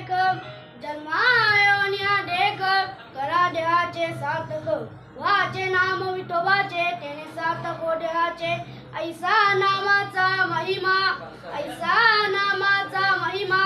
लेख जन्मायोनिया देख करा देहाचे सार्थक वाचे नाम विठोबाचे तेने सार्थक हो देहाचे ऐसा नामाचा महिमा ऐसा नामाचा महिमा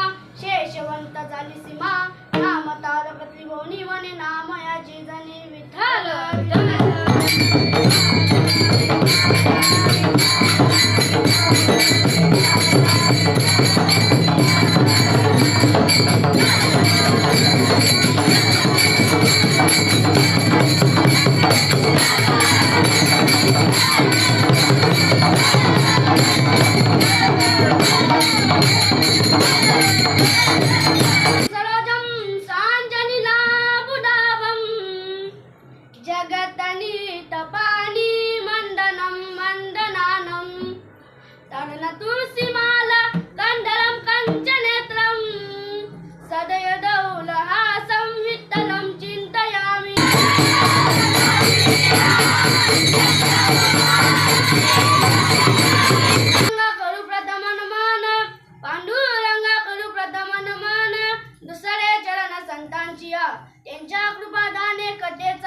जगतनीतपानि मण्डनं मण्डनानं तरणतुलसीमाला कण्डलं कञ्चनेत्रं सदयदौलहासं विठ्ठलं चिन्तयामि रंगा करू प्रथमन मन पांडुरंगा करू प्रथमन मन। दुसरे चरण संतांची या. त्यांच्या कृपादाने कथेचा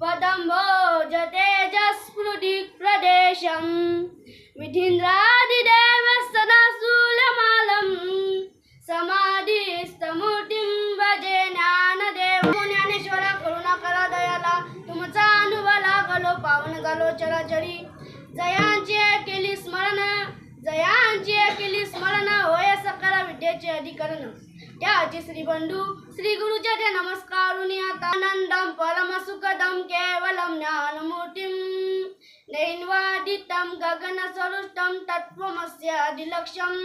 पदं भोजतेजस्फुटिः प्रदेशम् विधीन्द्रादिदेव सदा शूलमालं समाधिस्थमूर्तिं भजे ज्ञानदेव। ज्ञानेश्वरा करुणा करा दयाला। तुमचा अनुभला गलो पावन गालो चराचरी। जयांची केली स्मरण जयांची केली स्मरण होय सकल विद्येचे अधिकरण त्याचे श्री बंधू श्री गुरुचे ते नमस्कारुनी आता आनंदम परम सुखदम केवलम ज्ञानमूर्तिम नैन्वादितं गगन सरुष्टं तत्त्वमस्य अधिलक्ष्यम्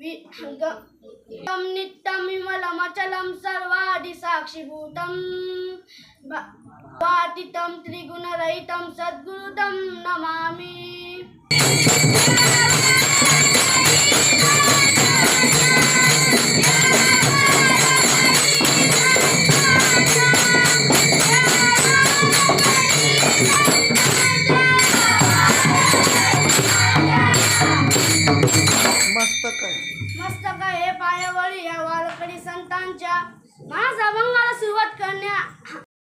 वि- ग- तं नित्यं विमलमचलं सर्वादिसाक्षिभूतं वा- वातितं त्रिगुणरहितं सद्गुरुतं नमामि आपली संतांच्या माझा भंगाला सुरुवात करण्या